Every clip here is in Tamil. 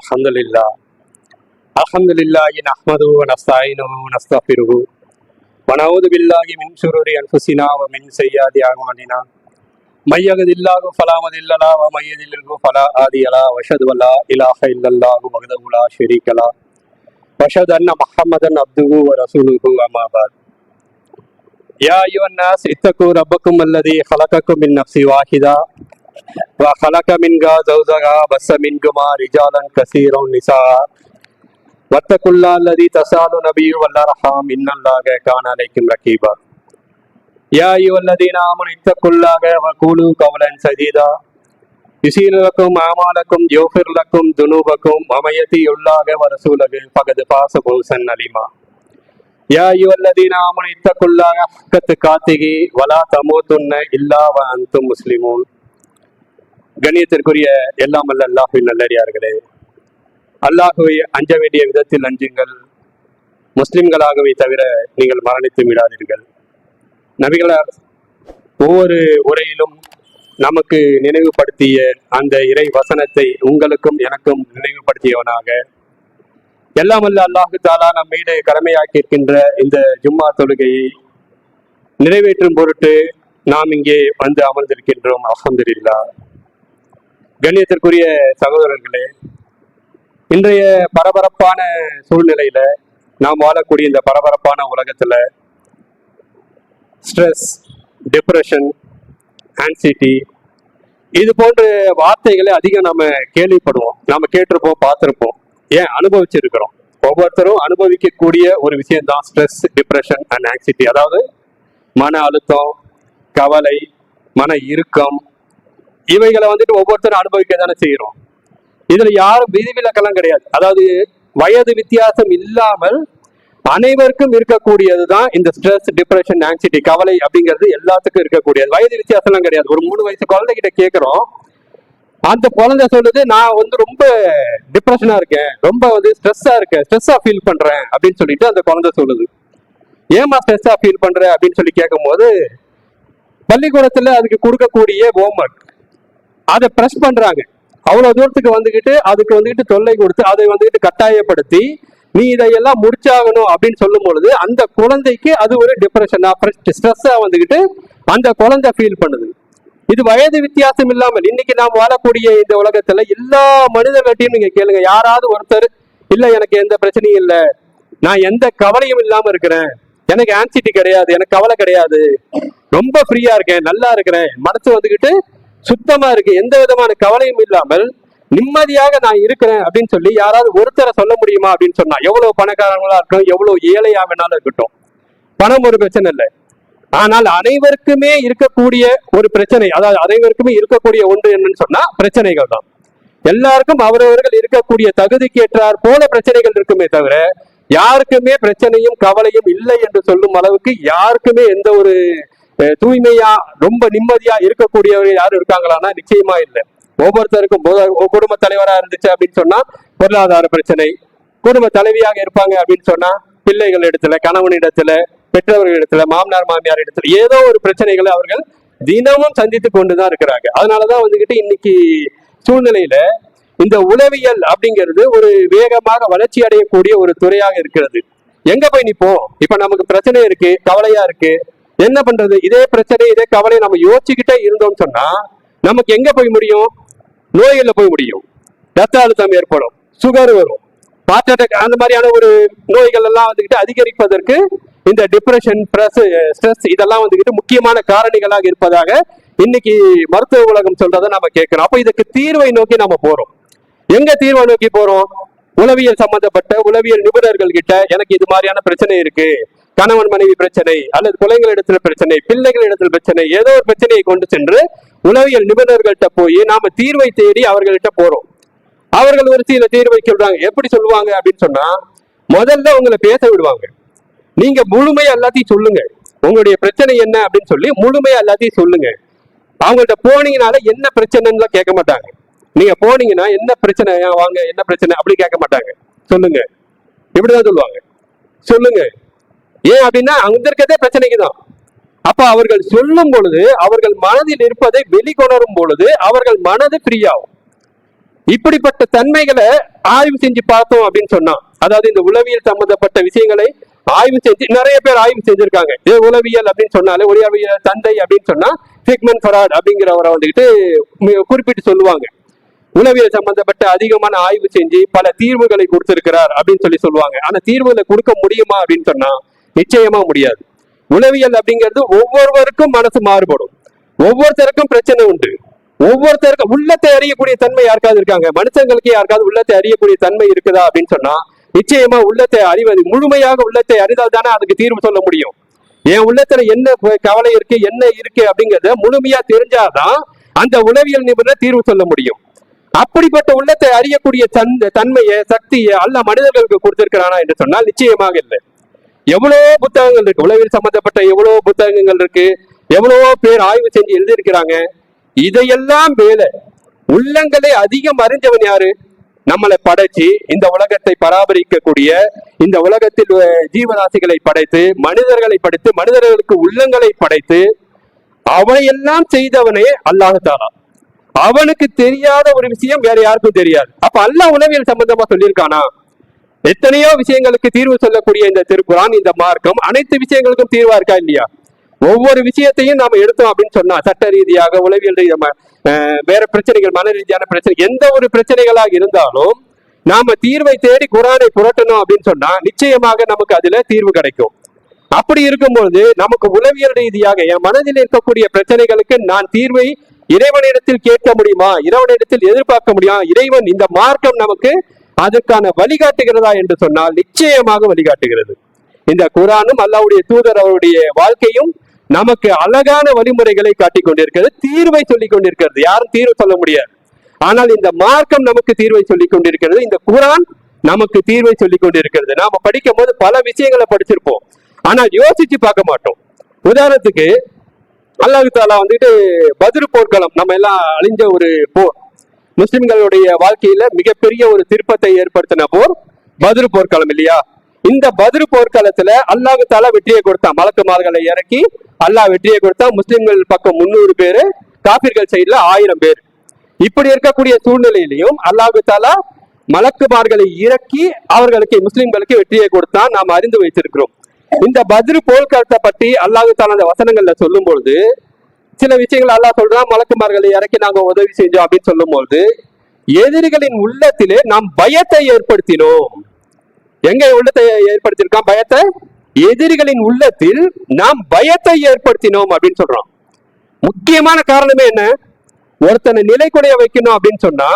الحمد لله الحمد لله نحمده ونستعينه ونستغفره ونعوذ بالله من شرور انفسنا ومن سيئات اعمالنا من يهد الله فلا مضل له ومن يضلل فلا هادي له واشهد ان لا اله الا الله وحده لا شريك له واشهد ان محمدا عبده ورسوله اما بعد يا ايها الناس اتقوا ربكم الذي خلقكم من نفس واحده وخلق منها زوجها بس منكما رجالا كثيرا نساء واتقوا الله الذي تسالون به والارحام ان الله كان عليكم رقيبا يا ايها الذين امنوا اتقوا الله وقولوا قولا سديدا يسير لكم اعمالكم يغفر لكم ذنوبكم ومن يطيع الله ورسوله فقد فاز فوزا عليما يا ايها الذين امنوا اتقوا الله حق تقاته ولا تموتن الا وانتم مسلمون கணியத்திற்குரிய எல்லாம் அல்ல அல்லாஹு நல்லடியார்களே. அல்லாஹுவை அஞ்ச வேண்டிய விதத்தில் அஞ்சுங்கள். முஸ்லிம்களாகவே தவிர நீங்கள் மரணித்து விடாதீர்கள். நபிகளார் ஒவ்வொரு உரையிலும் நமக்கு நினைவுபடுத்திய அந்த இறை வசனத்தை உங்களுக்கும் எனக்கும் நினைவுபடுத்தியவனாக. எல்லாம் அல்ல அல்லாஹு தாலா நம் மீது கடமையாக்கி இருக்கின்ற இந்த ஜும்மா தொழுகையை நிறைவேற்றும் பொருட்டு நாம் இங்கே வந்து அமர்ந்திருக்கின்றோம். அஹமதுல்லா கண்ணியத்திற்குரிய சகோதரர்களே இன்றைய பரபரப்பான சூழ்நிலையில நாம் வாழக்கூடிய இந்த பரபரப்பான உலகத்துல ஸ்ட்ரெஸ் டிப்ரெஷன் ஆன்சிட்டி இது போன்ற வார்த்தைகளை அதிகம் நம்ம கேள்விப்படுவோம். நாம கேட்டிருப்போம் பார்த்துருப்போம். ஏன்? அனுபவிச்சிருக்கிறோம். ஒவ்வொருத்தரும் அனுபவிக்கக்கூடிய ஒரு விஷயம் தான் ஸ்ட்ரெஸ் டிப்ரெஷன் அண்ட் ஆன்சிட்டி அதாவது மன அழுத்தம் கவலை மன இறுக்கம் இவைகளை வந்துட்டு ஒவ்வொருத்தரும் அனுபவிக்க தானே செய்யறோம் இதுல யாரும் விதிவிலக்கெல்லாம் கிடையாது. அதாவது வயது வித்தியாசம் இல்லாமல் அனைவருக்கும் இருக்கக்கூடியது தான் இந்த ஸ்ட்ரெஸ் டிப்ரெஷன் ஆங்ஸைட்டி கவலை அப்படிங்கிறது எல்லாத்துக்கும் இருக்கக்கூடியது. வயது வித்தியாசம்லாம் கிடையாது. ஒரு மூணு வயசு குழந்தைகிட்ட கேட்குறோம் அந்த குழந்தை சொல்லுது நான் வந்து ரொம்ப டிப்ரெஷனா இருக்கேன். ரொம்ப வந்து ஸ்ட்ரெஸ்ஸா இருக்கேன். ஸ்ட்ரெஸ்ஸா ஃபீல் பண்றேன். அப்படின்னு சொல்லிட்டு அந்த குழந்தை சொல்லுது. ஏமா ஸ்ட்ரெஸ்ஸா ஃபீல் பண்ற? அப்படின்னு சொல்லி கேட்கும்போது பள்ளிக்கூடத்துல அதுக்கு கொடுக்கக்கூடிய ஹோம்ஒர்க் அதை ப்ரெஸ் பண்றாங்க. அவ்வளவு தூரத்துக்கு வந்துகிட்டு அதுக்கு வந்துகிட்டு தொல்லை கொடுத்து அதை வந்துகிட்டு கட்டாயப்படுத்தி நீ இதையெல்லாம் முடிச்சாகணும் அப்படின்னு சொல்லும் பொழுது அந்த குழந்தைக்கு அது ஒரு டிப்ரெஷனா ஸ்ட்ரெஸ்ஸா வந்துகிட்டு அந்த குழந்தை ஃபீல் பண்ணுது. இது வயது வித்தியாசம் இல்லாமல் இன்னைக்கு நாம் வாழக்கூடிய இந்த உலகத்துல எல்லா மனிதர்கள்ட்டையும் நீங்க கேளுங்க. யாராவது ஒருத்தர் இல்ல எனக்கு எந்த பிரச்சனையும் இல்லை. நான் எந்த கவலையும் இல்லாம இருக்கிறேன். எனக்கு ஆன்சிட்டி கிடையாது. எனக்கு கவலை கிடையாது. ரொம்ப ஃப்ரீயா இருக்கேன். நல்லா இருக்கிறேன். மனசு வந்துகிட்டு சுத்தமா இருக்கு. எந்த விதமான கவலையும் இல்லாமல் நிம்மதியாக நான் இருக்கிறேன் அப்படின்னு சொல்லி யாராவது ஒருத்தரை சொல்ல முடியுமா அப்படின்னு சொன்னா எவ்வளவு பணக்காரங்களா இருக்கட்டும் எவ்வளவு ஏழையா வேணாலும் இருக்கட்டும் பணம் ஒரு பிரச்சனை இல்லை. ஆனால் அனைவருக்குமே இருக்கக்கூடிய ஒரு பிரச்சனை அதாவது அனைவருக்குமே இருக்கக்கூடிய ஒன்று என்னன்னு சொன்னா பிரச்சனைகள் தான். எல்லாருக்கும் அவரவர்கள் இருக்கக்கூடிய தகுதிக்கு ஏற்றார் போல பிரச்சனைகள் இருக்குமே தவிர யாருக்குமே பிரச்சனையும் கவலையும் இல்லை என்று சொல்லும் அளவுக்கு யாருக்குமே எந்த ஒரு தூய்மையா ரொம்ப நிம்மதியா இருக்கக்கூடியவர்கள் யாரும் இருக்காங்களான்னா நிச்சயமா இல்லை. ஒவ்வொருத்தருக்கும் குடும்ப தலைவரா இருந்துச்சு அப்படின்னு சொன்னா பொருளாதார பிரச்சனை. குடும்ப தலைவியாக இருப்பாங்க அப்படின்னு சொன்னா பிள்ளைகள் இடத்துல கணவன் இடத்துல பெற்றவர்கள் இடத்துல மாமனார் மாமியார் இடத்துல ஏதோ ஒரு பிரச்சனைகளை அவர்கள் தினமும் சந்தித்து கொண்டுதான் இருக்கிறாங்க. அதனாலதான் வந்துகிட்டு இன்னைக்கு சூழ்நிலையில இந்த உளவியல் அப்படிங்கிறது ஒரு வேகமாக வளர்ச்சி அடையக்கூடிய ஒரு துறையாக இருக்கிறது. எங்க போய் நிப்போம்? இப்ப நமக்கு பிரச்சனை இருக்கு கவலையா இருக்கு. என்ன பண்றது? இதே பிரச்சனை இதே கவலை நம்ம யோசிச்சுக்கிட்டே இருந்தோம்னு சொன்னா நமக்கு எங்க போய் முடியும்? நோய்கள்ல போய் முடியும். ரத்த அழுத்தம் ஏற்படும். சுகர் வரும். ஹார்ட் அட்டாக் அந்த மாதிரியான ஒரு நோய்கள் எல்லாம் வந்துகிட்டு அதிகரிப்பதற்கு இந்த டிப்ரெஷன் ப்ரெஸ் ஸ்ட்ரெஸ் இதெல்லாம் வந்துகிட்டு முக்கியமான காரணிகளாக இருப்பதாக இன்னைக்கு மருத்துவ உலகம் சொல்றதை நம்ம கேட்கிறோம். அப்போ இதுக்கு தீர்வை நோக்கி நம்ம போறோம். எங்க தீர்வை நோக்கி போறோம்? உளவியல் சம்பந்தப்பட்ட உளவியல் நிபுணர்கள் கிட்ட எனக்கு இது மாதிரியான பிரச்சனை இருக்கு. கணவன் மனைவி பிரச்சனை அல்லது குழந்தைகள் இடத்துல பிரச்சனை பிள்ளைகள் இடத்துல பிரச்சனை ஏதோ ஒரு பிரச்சனையை கொண்டு சென்று உளவியல் நிபுணர்கள்ட்ட போய் நாம தீர்வை தேடி அவர்கள்ட்ட போறோம். அவர்கள் ஒரு சில தீர்வை சொல்றாங்க. எப்படி சொல்லுவாங்க அப்படின்னு சொன்னா முதல்ல உங்களை பேச விடுவாங்க. நீங்க முழுமையா எல்லாத்தையும் சொல்லுங்க. உங்களுடைய பிரச்சனை என்ன அப்படின்னு சொல்லி முழுமையா எல்லாத்தையும் சொல்லுங்க. அவங்கள்ட்ட போனீங்கனால என்ன பிரச்சனைன்னு கேட்க மாட்டாங்க. நீங்க போனீங்கன்னா என்ன பிரச்சனை வாங்க என்ன பிரச்சனை அப்படி கேட்க மாட்டாங்க. சொல்லுங்க. இப்படிதான் சொல்லுவாங்க. சொல்லுங்க. ஏன் அப்படின்னா அங்க இருக்கிறதே பிரச்சனைக்கு தான் அப்ப அவர்கள் சொல்லும் பொழுது அவர்கள் மனதில் இருப்பதை வெளிக்கொணரும் பொழுது அவர்கள் மனது ஃப்ரீயாகும். இப்படிப்பட்ட தன்மைகளை ஆய்வு செஞ்சு பார்த்தோம் அப்படின்னு சொன்னா அதாவது இந்த உளவியல் சம்பந்தப்பட்ட விஷயங்களை ஆய்வு செஞ்சு நிறைய பேர் ஆய்வு செஞ்சிருக்காங்க. ஏ உளவியல் அப்படின்னு சொன்னாலே உளவியல் தந்தை அப்படின்னு சொன்னா சிக்மன் ஃபராட் அப்படிங்கிறவரை வந்துகிட்டு குறிப்பிட்டு சொல்லுவாங்க. உளவியல் சம்பந்தப்பட்ட அதிகமான ஆய்வு செஞ்சு பல தீர்வுகளை கொடுத்திருக்கிறார் அப்படின்னு சொல்லி சொல்லுவாங்க. ஆனா தீர்வுகளை கொடுக்க முடியுமா அப்படின்னு சொன்னா நிச்சயமா முடியாது. உளவியல் அப்படிங்கிறது ஒவ்வொருவருக்கும் மனசு மாறுபடும். ஒவ்வொருத்தருக்கும் பிரச்சனை உண்டு. ஒவ்வொருத்தருக்கும் உள்ளத்தை அறியக்கூடிய தன்மை யாருக்காவது இருக்காங்க? மனுஷங்களுக்கு யாருக்காவது உள்ளத்தை அறியக்கூடிய தன்மை இருக்குதா அப்படின்னு சொன்னா நிச்சயமா உள்ளத்தை அறிவது முழுமையாக உள்ளத்தை அறிந்தால் தானே அதுக்கு தீர்வு சொல்ல முடியும். என் உள்ளத்துல என்ன கவலை இருக்கு என்ன இருக்கு அப்படிங்கறத முழுமையா தெரிஞ்சாதான் அந்த உளவியல் நிபுணர் தீர்வு சொல்ல முடியும். அப்படிப்பட்ட உள்ளத்தை அறியக்கூடிய தன் தன்மையை சக்தியை அல்ல மனிதர்களுக்கு கொடுத்திருக்கிறானா என்று சொன்னால் நிச்சயமாக இல்லை. எவ்வளவோ புத்தகங்கள் இருக்கு? உளவியல் சம்பந்தப்பட்ட எவ்வளவோ புத்தகங்கள் இருக்கு? எவ்வளவோ பேர் ஆய்வு செஞ்சு எழுதியிருக்கிறாங்க? இதையெல்லாம் வேலை உள்ளங்களை அதிகம் அறிஞ்சவன் யாரு? நம்மளை படைச்சு இந்த உலகத்தை பராமரிக்கக்கூடிய இந்த உலகத்தில் ஜீவராசிகளை படைத்து மனிதர்களை படைத்து மனிதர்களுக்கு உள்ளங்களை படைத்து அவனையெல்லாம் செய்தவனே அல்லாஹாலா அவனுக்கு தெரியாத ஒரு விஷயம் வேற யாருக்கும் தெரியாது. அப்ப அல்லாஹ் உளவியல் சம்பந்தமா சொல்லியிருக்கானா? எத்தனையோ விஷயங்களுக்கு தீர்வு சொல்லக்கூடிய இந்த திருக்குறான் இந்த மார்க்கம் அனைத்து விஷயங்களுக்கும் தீர்வா இருக்கா இல்லையா? ஒவ்வொரு விஷயத்தையும் நாம எடுத்தோம் அப்படின்னு சொன்னா சட்ட ரீதியாக உளவியல் ரீதியாக வேற பிரச்சனைகள் மன ரீதியான பிரச்சனை எந்த ஒரு பிரச்சனைகளாக இருந்தாலும் நாம தீர்வை தேடி குரானை புரட்டணும் அப்படின்னு சொன்னா நிச்சயமாக நமக்கு அதுல தீர்வு கிடைக்கும். அப்படி இருக்கும்பொழுது நமக்கு உளவியல் ரீதியாக என் மனதில் இருக்கக்கூடிய பிரச்சனைகளுக்கு நான் தீர்வை இறைவனிடத்தில் கேட்க முடியுமா? இறைவனிடத்தில் எதிர்பார்க்க முடியுமா? இறைவன் இந்த மார்க்கம் நமக்கு அதற்கான வழிகாட்டுகிறதா என்று சொன்னால் நிச்சயமாக வழிகாட்டுகிறது. இந்த குரானும் அல்லாவுடைய தூதர் அவருடைய வாழ்க்கையும் நமக்கு அழகான வழிமுறைகளை காட்டிக் கொண்டிருக்கிறது தீர்வை சொல்லிக் கொண்டிருக்கிறது. யாரும் தீர்வு சொல்ல முடியாது. ஆனால் இந்த மார்க்கம் நமக்கு தீர்வை சொல்லிக் கொண்டிருக்கிறது. இந்த குரான் நமக்கு தீர்வை சொல்லிக் கொண்டிருக்கிறது. நாம படிக்கும் போது பல விஷயங்களை படிச்சிருப்போம். ஆனால் யோசிச்சு பார்க்க மாட்டோம். உதாரணத்துக்கு அல்லாஹ் தாலா வந்துட்டு பதிரு போர்க்களம் நம்ம எல்லாம் அழிஞ்ச ஒரு போர். முஸ்லிம்களுடைய வாழ்க்கையில மிகப்பெரிய ஒரு திருப்பத்தை ஏற்படுத்தின போர் பதிரு போர்க்களம் இல்லையா? இந்த பதிரு போர்க்காலத்துல அல்லாஹ் தாலா வெற்றியை கொடுத்தான் மலக்குமார்களை இறக்கி அல்லாஹ் வெற்றியை கொடுத்தான் முஸ்லிம்கள் பக்கம் முன்னூறு பேரு காபிர்கள் சைட்ல ஆயிரம் பேர். இப்படி இருக்கக்கூடிய சூழ்நிலையிலையும் அல்லாஹு தாலா மலக்குமார்களை இறக்கி அவர்களுக்கு முஸ்லிம்களுக்கு வெற்றியை கொடுத்தான் நாம் அறிந்து வைத்திருக்கிறோம். இந்த பதிரு போர்க்களத்தை பற்றி அல்லாஹு தாலா அந்த வசனங்கள்ல சொல்லும் பொழுது சில விஷயங்கள் அல்லாஹ் சொல்றான் மலக்குமார்களை இறக்கி நாங்க உதவி செஞ்சோம் அப்படின்னு சொல்லும்போது எதிரிகளின் உள்ளத்திலே நாம் பயத்தை ஏற்படுத்தினோம். எங்க உள்ளத்தை ஏற்படுத்தியிருக்கான் பயத்தை? எதிரிகளின் உள்ளத்தில் நாம் பயத்தை ஏற்படுத்தினோம் அப்படின்னு சொல்றோம் முக்கியமான காரணமே என்ன? ஒருத்தனை நிலைக்குடைய வைக்கணும் அப்படின்னு சொன்னா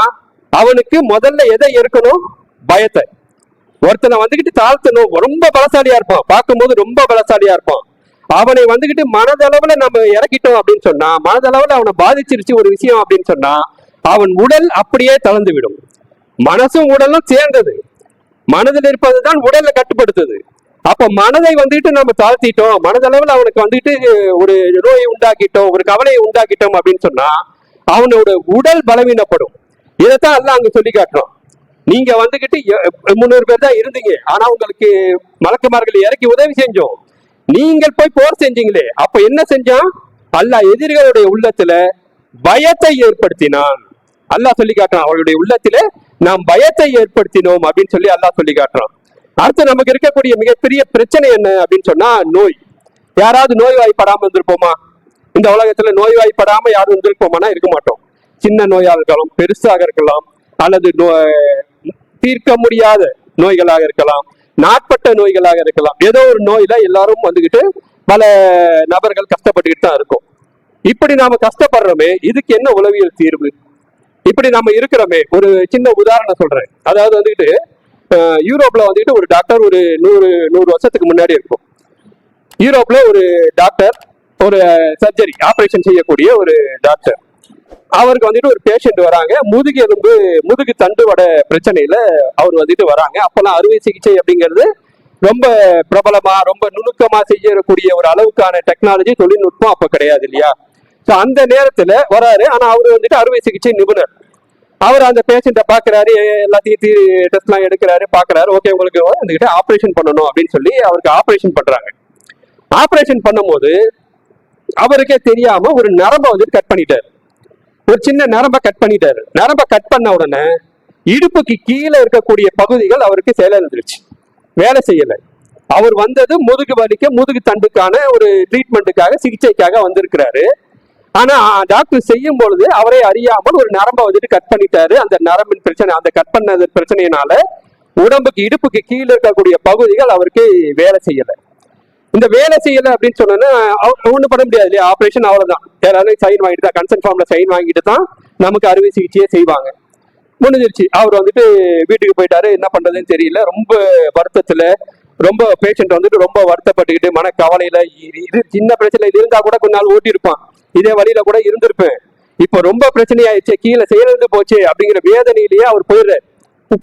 அவனுக்கு முதல்ல எதை இருக்கணும் பயத்தை. ஒருத்தனை வந்துகிட்டு தாழ்த்தணும் ரொம்ப பலசாலியா இருப்பான். பார்க்கும்போது ரொம்ப பலசாலியா இருப்பான். அவனை வந்துகிட்டு மனதளவுல நம்ம இறக்கிட்டோம் அப்படின்னு சொன்னா மனதளவுல அவனை பாதிச்சிருச்சு ஒரு விஷயம் அப்படின்னு சொன்னா அவன் உடல் அப்படியே தளர்ந்து விடும் மனசும் உடலும் சேர்ந்தது. மனதில் இருப்பதுதான் உடலை கட்டுப்படுத்துது. அப்ப மனதை வந்துட்டு நம்ம தாழ்த்திட்டோம் மனதளவில் அவனுக்கு வந்துட்டு ஒரு நோயை உண்டாக்கிட்டோம் ஒரு கவலையை உண்டாக்கிட்டோம் அப்படின்னு சொன்னா அவனோட உடல் பலவீனப்படும். இதைத்தான் எல்லாம் அங்க சொல்லி காட்டுறோம் நீங்க வந்துகிட்டு எ- முந்நூறு பேர் தான் இருந்தீங்க ஆனா உங்களுக்கு மலக்குமார்கள் இறக்கி உதவி செஞ்சோம். நீங்கள் போய் போர் செஞ்சீங்களே. அப்ப என்ன செஞ்சான் அல்லாஹ் எதிரிகளுடைய உள்ளத்துல பயத்தை ஏற்படுத்தினான். அல்லாஹ் சொல்லி காட்டுறான் அவர்களுடைய உள்ளத்திலே நாம் பயத்தை ஏற்படுத்தினோம் அப்படின்னு சொல்லி அல்லாஹ் சொல்லி காட்டுறான். அடுத்து நமக்கு இருக்கக்கூடிய மிகப்பெரிய பிரச்சனை என்ன அப்படின்னு சொன்னா நோய். யாராவது நோய்வாய்ப்படாம இருந்திருப்போமா? இந்த உலகத்துல நோய்வாய்ப்படாம யாரும் இருந்திருப்போமானா இருக்க மாட்டோம். சின்ன நோயாக இருக்கலாம் பெருசாக இருக்கலாம் அல்லது நோ- தீர்க்க முடியாத நோய்களாக இருக்கலாம். நாட்பட்ட நோய்களாக இருக்கலாம். ஏதோ ஒரு நோயில எல்லாரும் வந்துகிட்டு பல நபர்கள் கஷ்டப்பட்டுக்கிட்டு தான் இருக்கும். இப்படி நாம கஷ்டப்படுறோமே இதுக்கு என்ன உளவியல் தீர்வு? இப்படி நம்ம இருக்கிறோமே ஒரு சின்ன உதாரணம் சொல்றேன். அதாவது வந்துகிட்டு யூரோப்ல வந்துட்டு ஒரு டாக்டர் ஒரு நூறு நூறு வருஷத்துக்கு முன்னாடி இருக்கும். யூரோப்ல ஒரு டாக்டர் ஒரு சர்ஜரி ஆப்ரேஷன் செய்யக்கூடிய ஒரு டாக்டர். அவருக்கு வந்துட்டு ஒரு பேஷண்ட் வராங்க. முதுகு எலும்பு முதுகு தண்டுவட பிரச்சனையில அவர் வந்துட்டு வராங்க. அப்பெல்லாம் அறுவை சிகிச்சை அப்படிங்கிறது ரொம்ப பிரபலமா ரொம்ப நுணுக்கமா செய்யக்கூடிய ஒரு அளவுக்கான டெக்னாலஜி தொழில்நுட்பம் அப்ப கிடையாது இல்லையா? ஸோ அந்த நேரத்துல வராரு. ஆனா அவர் வந்துட்டு அறுவை சிகிச்சை நிபுணர். அவர் அந்த பேஷண்ட்டை பாக்குறாரு எல்லாத்தையும் தீ டெஸ்ட்லாம் எடுக்கிறாரு பாக்குறாரு ஓகே உங்களுக்கு வந்துகிட்ட ஆப்ரேஷன் பண்ணணும் அப்படின்னு சொல்லி அவருக்கு ஆப்ரேஷன் பண்றாங்க. ஆப்ரேஷன் பண்ணும்போது அவருக்கே தெரியாம ஒரு நரம்பை வந்துட்டு கட் பண்ணிட்டாரு. ஒரு சின்ன நரம்ப கட் பண்ணிட்டாரு. நரம்ப கட் பண்ண உடனே இடுப்புக்கு கீழே இருக்கக்கூடிய பகுதிகள் அவருக்கு செயலிழந்துருச்சு வேலை செய்யலை. அவர் வந்தது முதுகு வலிக்க முதுகு தண்டுக்கான ஒரு ட்ரீட்மெண்ட்டுக்காக சிகிச்சைக்காக வந்திருக்கிறாரு. ஆனா டாக்டர் செய்யும் பொழுது அவரை அறியாமல் ஒரு நரம்பை வந்துட்டு கட் பண்ணிட்டாரு. அந்த நரம்பின் பிரச்சனை அந்த கட் பண்ணது பிரச்சனையினால உடம்புக்கு இடுப்புக்கு கீழே இருக்கக்கூடிய பகுதிகள் அவருக்கு வேலை செய்யலை. இந்த வேலை செய்யலை அப்படின்னு சொன்னோன்னா ஒன்றும் பண்ண முடியாது இல்லையா? ஆப்ரேஷன் அவ்வளோதான் யாராவது சைன் வாங்கிட்டு தான் கன்சென்ட் ஃபார்ம்ல சைன் வாங்கிட்டு தான் நமக்கு அறுவை சிகிச்சையே செய்வாங்க. முடிஞ்சிருச்சு. அவர் வந்துட்டு வீட்டுக்கு போயிட்டாரு. என்ன பண்ணுறதுன்னு தெரியல. ரொம்ப வருத்தத்தில் ரொம்ப பேஷண்ட் வந்துட்டு ரொம்ப வருத்தப்பட்டுக்கிட்டு மன கவலையில இது சின்ன பிரச்சனையில இருந்தா கூட கொஞ்ச நாள் ஓட்டி இருப்பான் இதே வழியில கூட இருந்திருப்பேன். இப்போ ரொம்ப பிரச்சனையாயிடுச்சு. கீழே செயலிழந்து போச்சு அப்படிங்கிற வேதனையிலேயே அவர் போயிடுறாரு.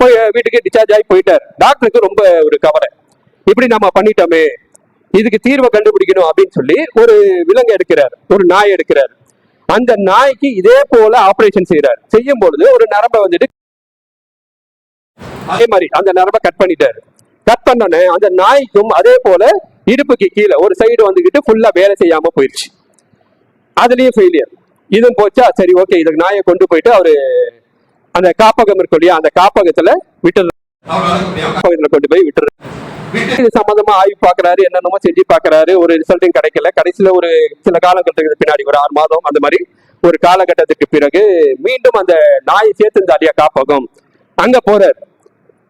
போய் வீட்டுக்கு டிஸ்சார்ஜ் ஆகி போயிட்டார். டாக்டருக்கு ரொம்ப ஒரு கவலை. இப்படி நம்ம பண்ணிட்டோமே. இதுக்கு தீர்வை கண்டுபிடிக்கணும் அப்படின்னு சொல்லி ஒரு விலங்கு எடுக்கிறார் ஒரு நாய் எடுக்கிறார். அந்த நாய்க்கு இதே போல ஆபரேஷன் செய்யறாரு செய்யும் பொழுது ஒரு நரம்பை வந்துட்டு அதே மாதிரி அந்த நரம்பை கட் பண்ணிட்டாரு. கட் பண்ணனே அந்த நாய்க்கும் அதே போல இடுப்புக்கு கீழே ஒரு சைடு வந்துகிட்டு ஃபுல்லா வேலை செய்யாம போயிடுச்சு அதுலயும் ஃபெயிலியர் இதுவும் போச்சா? சரி ஓகே இதுக்கு நாயை கொண்டு போயிட்டு அவரு அந்த காப்பகம் இருக்கு இல்லையா அந்த காப்பகத்துல விட்டுறது கொண்டு போய் விட்டுறது இது சம்பந்தமா ஆய்வு பாக்குறாரு என்னென்னமோ செஞ்சு பாக்குறாரு ஒரு ரிசல்ட்டும் கிடைக்கல. கடைசியில ஒரு சில காலகட்டத்துக்கு பின்னாடி ஒரு ஆறு மாதம் அந்த மாதிரி ஒரு காலகட்டத்துக்கு பிறகு மீண்டும் அந்த நாயை சேர்த்து இந்த அடியா காப்பகம் அங்க போறாரு.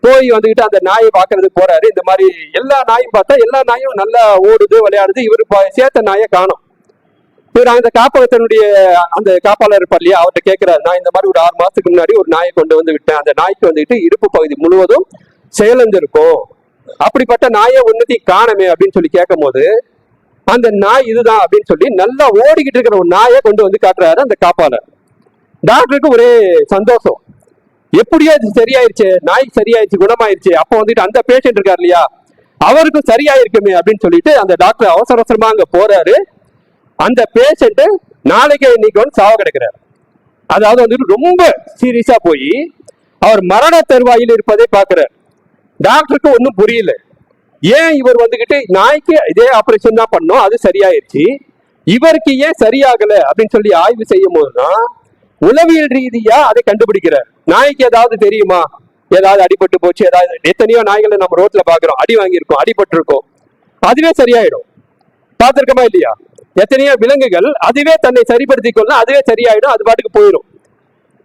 போய் வந்துகிட்டு அந்த நாயை பாக்குறதுக்கு போறாரு. இந்த மாதிரி எல்லா நாயும் பார்த்தா எல்லா நாயும் நல்லா ஓடுது விளையாடுது. இவர் பா- சேர்த்த நாயை காணும். இவர் அந்த காப்பகத்தினுடைய அந்த காப்பாளர் இருப்பார் இல்லையா அவர்கிட்ட கேட்கிறாரு நான் இந்த மாதிரி ஒரு ஆறு மாசத்துக்கு முன்னாடி ஒரு நாயை கொண்டு வந்து விட்டேன். அந்த நாய்க்கு வந்துட்டு இருப்பு பகுதி முழுவதும் செயலந்திருக்கும். அப்படிப்பட்ட நாயை உன்னத்தையும் காணமே அப்படின்னு சொல்லி கேட்கும் போது அந்த நாய் இதுதான் அப்படின்னு சொல்லி நல்லா ஓடிக்கிட்டு இருக்கிற ஒரு நாயை கொண்டு வந்து காட்டுறாரு அந்த காப்பாளர். டாக்டருக்கு ஒரே சந்தோஷம். எப்படியோ இது சரியாயிருச்சு நாய் சரியாயிருச்சு குணமாயிருச்சு. அப்போ வந்துட்டு அந்த பேஷண்ட் இருக்கார் இல்லையா? அவருக்கும் சரியாயிருக்குமே அப்படின்னு சொல்லிட்டு அந்த டாக்டர் அவசர அவசரமா அங்க போறாரு. அந்த பேஷண்ட் நாளைக்கு இன்னைக்கு வந்து சாவ கிடக்கிறார். அதாவது வந்துட்டு ரொம்ப சீரியஸா போய் அவர் மரண தருவாயில் இருப்பதை பாக்குறாரு டாக்டருக்கு ஒன்றும் புரியல. ஏன் இவர் வந்துகிட்டு நாய்க்கு இதே ஆப்ரேஷன் தான் பண்ணோம் அது சரியாயிருச்சு. இவருக்கு ஏன் சரியாகல அப்படின்னு சொல்லி ஆய்வு செய்யும் போதுதான் உளவியல் ரீதியா அதை கண்டுபிடிக்கிறார். நாய்க்கு ஏதாவது தெரியுமா? ஏதாவது அடிபட்டு போச்சு ஏதாவது எத்தனையோ நாய்களை நம்ம ரோட்ல பாக்குறோம் அடி வாங்கியிருக்கோம் அடிபட்டு இருக்கோம் அதுவே சரியாயிடும். பார்த்துருக்கோமா இல்லையா? எத்தனையோ விலங்குகள் அதுவே தன்னை சரிப்படுத்திக் கொள்ள அதுவே சரியாயிடும் அது பாட்டுக்கு போயிடும்.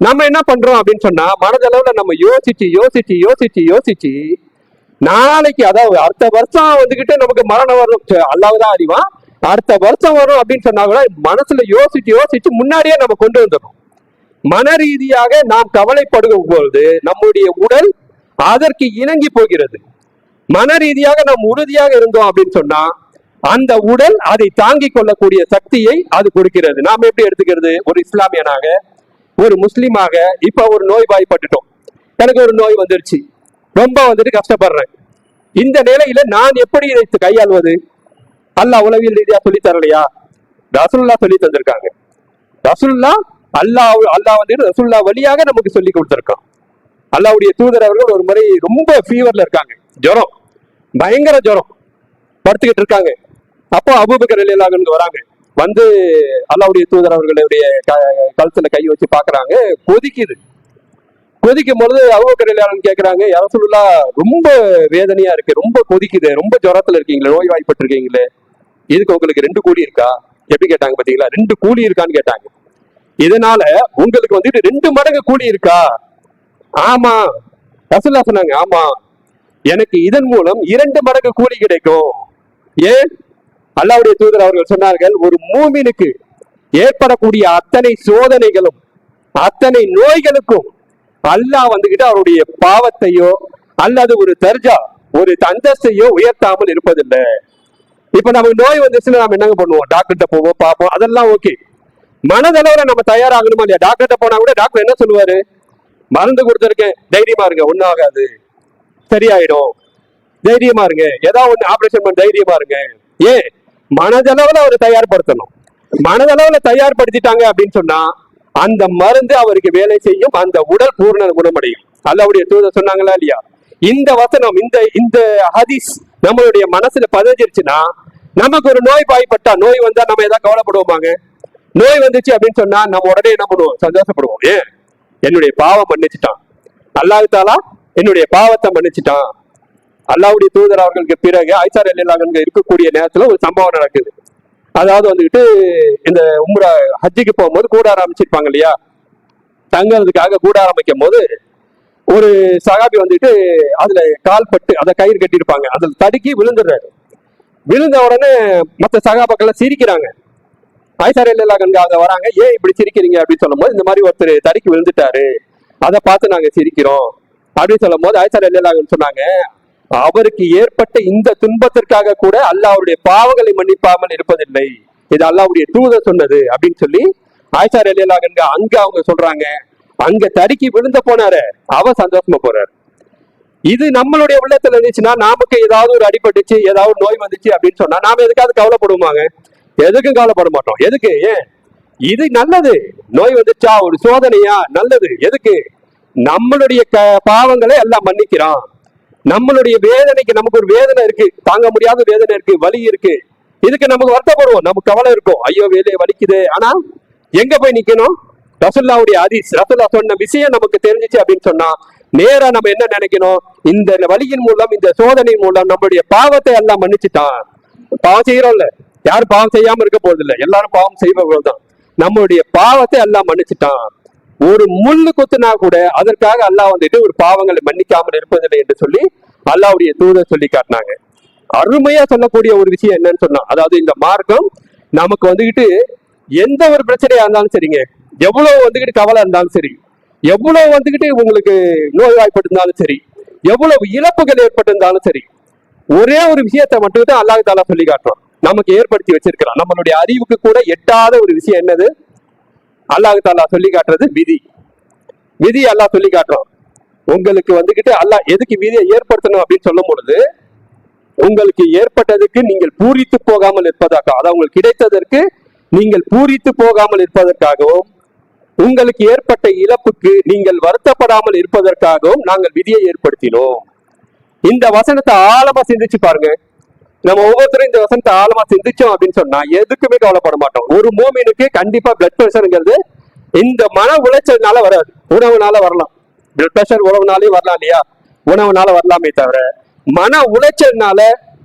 நம்ம என்ன பண்றோம் அப்படின்னு சொன்னா மனதளவுல நம்ம யோசிச்சு யோசிச்சு யோசிச்சு யோசிச்சு நாளைக்கு அதாவது அடுத்த வருஷம் வந்துகிட்டு நமக்கு மரணம் வரும். அல்லாவதான் அறிவான் அடுத்த வருஷம் வரும் அப்படின்னு சொன்னா கூட மனசுல யோசிச்சு யோசிச்சு முன்னாடியே நம்ம கொண்டு வந்துடும் மன ரீதியாக நாம் கவலைப்படுகும் பொழுது நம்முடைய உடல் அதற்கு இணங்கி போகிறது. மன ரீதியாக நாம் உறுதியாக இருந்தோம் அப்படின்னு சொன்னா அந்த உடல் அதை தாங்கிக் கொள்ளக்கூடிய சக்தியை அது கொடுக்கிறது. நாம் எப்படி எடுத்துக்கிறது? ஒரு இஸ்லாமியனாக ஒரு முஸ்லீமாக இப்ப ஒரு நோய் வாய்ப்பட்டுட்டோம் எனக்கு ஒரு நோய் வந்துருச்சு. ரொம்ப வந்துட்டு கஷ்டப்படுறேன். இந்த நிலையில நான் எப்படி இதை கையாள்வது? அல்லாஹ் உளவியல் ரீதியா சொல்லி தரலையா? ரசுல்லா சொல்லி தந்திருக்காங்க. ரசுல்லா அல்லாஹ் அல்லாஹ் வந்துட்டு ரசுல்லா வழியாக நமக்கு சொல்லி கொடுத்துருக்கான். அல்லாவுடைய தூதர் அவர்கள் ஒரு முறை ரொம்ப ஃபீவர்ல இருக்காங்க. ஜுரம். பயங்கர ஜுரம். படுத்துக்கிட்டு இருக்காங்க. அப்போ அபூபக்கர் அலிலாகன்னு வராங்க. வந்து அல்லாவுடைய தூதர் அவர்களுடைய க- கழுத்துல கை வச்சு பாக்குறாங்க கொதிக்குது. கொதிக்கும் பொழுது அபூபக்கர் அலிலாகன் கேக்குறாங்க அரசுல்லா ரொம்ப வேதனையா இருக்கு ரொம்ப கொதிக்குது ரொம்ப ஜுரத்துல இருக்கீங்களே நோய் வாய்ப்பட்டு இருக்கீங்களே இதுக்கு உங்களுக்கு ரெண்டு கூலி இருக்கா? எப்படி கேட்டாங்க பாத்தீங்களா? ரெண்டு கூலி இருக்கான்னு கேட்டாங்க. இதனால உங்களுக்கு வந்துட்டு ரெண்டு மடங்கு கூலி இருக்கா? ஆமா. ரசுல்லா சொன்னாங்க ஆமா. எனக்கு இதன் மூலம் இரண்டு மடங்கு கூலி கிடைக்கும். ஏன்? அல்லாவுடைய தூதர் அவர்கள் சொன்னார்கள் ஒரு மூமினுக்கு ஏற்படக்கூடிய அத்தனை சோதனைகளும் அத்தனை நோய்களுக்கும் அல்லாஹ் வந்துகிட்டு அவருடைய பாவத்தையோ அல்லது ஒரு தர்ஜா ஒரு தந்தஸ்தையோ உயர்த்தாமல் இருப்பதில்லை. இப்ப நமக்கு நோய் வந்துச்சுன்னா நம்ம என்னங்க பண்ணுவோம்? டாக்டர்கிட்ட போவோம் பார்ப்போம். அதெல்லாம் ஓகே மனதளவுல நம்ம தயாராகணுமா இல்லையா? டாக்டர்கிட்ட போனா கூட டாக்டர் என்ன சொல்லுவாரு? மருந்து கொடுத்துருக்கேன் தைரியமா இருங்க ஒன்னும் ஆகாது. சரியாயிடும். தைரியமா இருங்க. ஏதாவது ஒண்ணு ஆபரேஷன் பண்ண தைரியமா இருங்க. ஏன்? மனதளவுல அவர் தயார்படுத்தணும். மனதளவுல தயார்படுத்திட்டாங்க அப்படின்னு சொன்னா அந்த மருந்து அவருக்கு வேலை செய்யும் அந்த உடல் பூர்ண குணமடையும். அல்லாவுடைய தூதர் சொன்னாங்களா இல்லையா? இந்த வசனம் இந்த இந்த ஹதீஸ் நம்மளுடைய மனசுல பதிஞ்சிருச்சுன்னா நமக்கு ஒரு நோய் பாய்ப்பட்டா நோய் வந்தா நம்ம ஏதாவது கவலைப்படுவோமாங்க? நோய் வந்துச்சு அப்படின்னு சொன்னா நம்ம உடனே என்ன பண்ணுவோம்? சந்தோஷப்படுவோம். ஏன்? என்னுடைய பாவம் மன்னிச்சுட்டான். அல்லாஹ் என்னுடைய பாவத்தை மன்னிச்சுட்டான். அல்லாவுடைய தூதர் அவர்களுக்கு பிறகு ஐசார் அங்க இருக்கக்கூடிய நேரத்துல ஒரு சம்பவம் நடக்குது. அதாவது வந்துட்டு இந்த உம்ரா ஹஜ்ஜிக்கு போகும்போது கூட ஆரம்பிச்சிருப்பாங்க இல்லையா? தங்குறதுக்காக கூட ஆரம்பிக்கும் போது ஒரு சகாபி வந்துட்டு அதுல கால் பட்டு அதை கயிறு கட்டியிருப்பாங்க. அதுல தடுக்கி விழுந்துடுறாரு. விழுந்த உடனே மற்ற சகாபாக்கள்லாம் சிரிக்கிறாங்க. ஐசார் அதை வராங்க. ஏன் இப்படி சிரிக்கிறீங்க? அப்படின்னு சொல்லும்போது இந்த மாதிரி ஒருத்தர் தடுக்கி விழுந்துட்டாரு. அதை பார்த்து நாங்க சிரிக்கிறோம். அப்படின்னு சொல்லும் போது ஐசார் இல்லலாகன்னு சொன்னாங்க அவருக்கு ஏற்பட்ட இந்த துன்பத்திற்காக கூட அல்லாஹ் அவருடைய பாவங்களை மன்னிப்பாமல் இருப்பதில்லை. இது அல்லாவுடைய தூத சொன்னது அப்படின்னு சொல்லி ஆயிஷார் அலியலாகங்க அங்க அவங்க சொல்றாங்க. அங்க தடுக்கி விழுந்த போனாரு. அவ சந்தோஷமா போறாரு. இது நம்மளுடைய உள்ளத்துல இருந்துச்சுன்னா நமக்கு ஏதாவது ஒரு அடிபட்டுச்சு ஏதாவது நோய் வந்துச்சு அப்படின்னு சொன்னா நாம எதுக்காவது கவலைப்படுவாங்க எதுக்கும் கவலைப்பட மாட்டோம். எதுக்கு? ஏன்? இது நல்லது. நோய் வந்துச்சா? ஒரு சோதனையா? நல்லது. எதுக்கு? நம்மளுடைய க பாவங்களை எல்லாம் மன்னிக்கிறான். நம்மளுடைய வேதனைக்கு நமக்கு ஒரு வேதனை இருக்கு. தாங்க முடியாத வேதனை இருக்கு. வலி இருக்கு. இதுக்கு நமக்கு வருத்தப்படுவோம். நமக்கு கவலை இருக்கும். ஐயோ வேலையை வலிக்குது. ஆனா எங்க போய் நிக்கணும்? ரசுல்லாவுடைய அதிஸ் ரசுல்லா சொன்ன விஷயம் நமக்கு தெரிஞ்சிச்சு அப்படின்னு சொன்னா நேரா நம்ம என்ன நினைக்கணும்? இந்த வலியின் மூலம் இந்த சோதனை மூலம் நம்மளுடைய பாவத்தை எல்லாம் மன்னிச்சுட்டான் பாவம் செய்யறோம்ல. யாரும் பாவம் செய்யாம இருக்க போறது இல்லை எல்லாரும் பாவம் செய்பவர்கள் தான் நம்மளுடைய பாவத்தை எல்லாம் மன்னிச்சுட்டான் ஒரு முள்ளு குத்துனா கூட அதற்காக அல்லாஹ் வந்துட்டு ஒரு பாவங்களை மன்னிக்காமல் இருப்பதில்லை என்று சொல்லி அல்லாவுடைய தூதர் சொல்லி காட்டினாங்க. அருமையா சொல்லக்கூடிய ஒரு விஷயம் என்னன்னு சொன்னா அதாவது இந்த மார்க்கம் நமக்கு வந்துகிட்டு எந்த ஒரு பிரச்சனையா இருந்தாலும் சரிங்க. எவ்வளவு வந்துகிட்டு கவலை இருந்தாலும் சரி. எவ்வளவு வந்துகிட்டு உங்களுக்கு நோய்வாய்ப்பட்டிருந்தாலும் சரி. எவ்வளவு இழப்புகள் ஏற்பட்டிருந்தாலும் சரி. ஒரே ஒரு விஷயத்தை மட்டும் தான் அல்லாஹ் தாலா சொல்லி காட்டுறோம் நமக்கு ஏற்படுத்தி வச்சிருக்கிறான். நம்மளுடைய அறிவுக்கு கூட எட்டாத ஒரு விஷயம் என்னது? அல்லாஹ் தாலா சொல்லி காட்டுறது விதி. விதி அல்லாஹ் சொல்லி காட்டுறோம். உங்களுக்கு வந்துகிட்டு அல்லாஹ் எதுக்கு விதியை ஏற்படுத்தணும் அப்படின்னு சொல்லும் பொழுது உங்களுக்கு ஏற்பட்டதுக்கு நீங்கள் பூரித்து போகாமல் இருப்பதற்காக அதாவது உங்களுக்கு கிடைத்ததற்கு நீங்கள் பூரித்து போகாமல் இருப்பதற்காகவும் உங்களுக்கு ஏற்பட்ட இழப்புக்கு நீங்கள் வருத்தப்படாமல் இருப்பதற்காகவும் நாங்கள் விதியை ஏற்படுத்தினோம். இந்த வசனத்தை ஆழமா சிந்திச்சு பாருங்க. நம்ம ஒவ்வொருத்தரும் இந்த வசனத்தை ஆழமா சிந்திச்சோம் அப்படின்னு சொன்னா எதுக்குமே கவலைப்பட மாட்டோம். ஒரு மூமினுக்கு கண்டிப்பா பிளட் பிரஷருங்கிறது இந்த மன உளைச்சல்னால வராது. உணவுனால வரலாம். பிளட் பிரஷர் உணவுனாலே வரலாம் இல்லையா? உணவுனால வரலாமே தவிர மன உளைச்சல்னால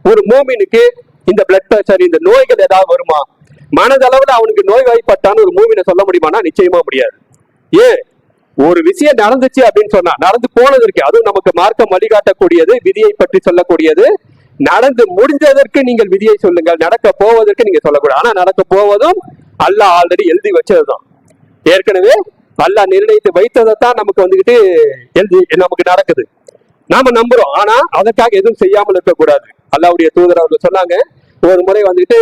ஒரு மூமினுக்கு இந்த பிளட் பிரஷர் இந்த நோய்கள் ஏதாவது வருமா? மனதளவுல அவனுக்கு நோய் வாய்ப்பட்டான்னு ஒரு மூவினை சொல்ல முடியுமானா நிச்சயமா முடியாது. ஏன்? ஒரு விஷயம் நடந்துச்சு அப்படின்னு சொன்னா நடந்து போனது இருக்கு. அதுவும் நமக்கு மார்க்கம் வழிகாட்டக்கூடியது விதியை பற்றி சொல்லக்கூடியது. நடந்து முடிஞ்சதற்கு நீங்கள் விதியை சொல்லுங்கள். நடக்க போவதற்கு நீங்க சொல்லக்கூடாது. ஆனா நடக்க போவதும் அல்லாஹ் ஆல்ரெடி எழுதி வச்சதுதான். ஏற்கனவே அல்லாஹ் நிர்ணயித்து வைத்ததை தான் நமக்கு வந்துகிட்டு எழுதி நமக்கு நடக்குது. நாம நம்புறோம். ஆனா அதற்காக எதுவும் செய்யாமல் இருக்கக்கூடாது. அல்லாவுடைய தூதர் அவர்கள் சொன்னாங்க. ஒரு முறை வந்துட்டு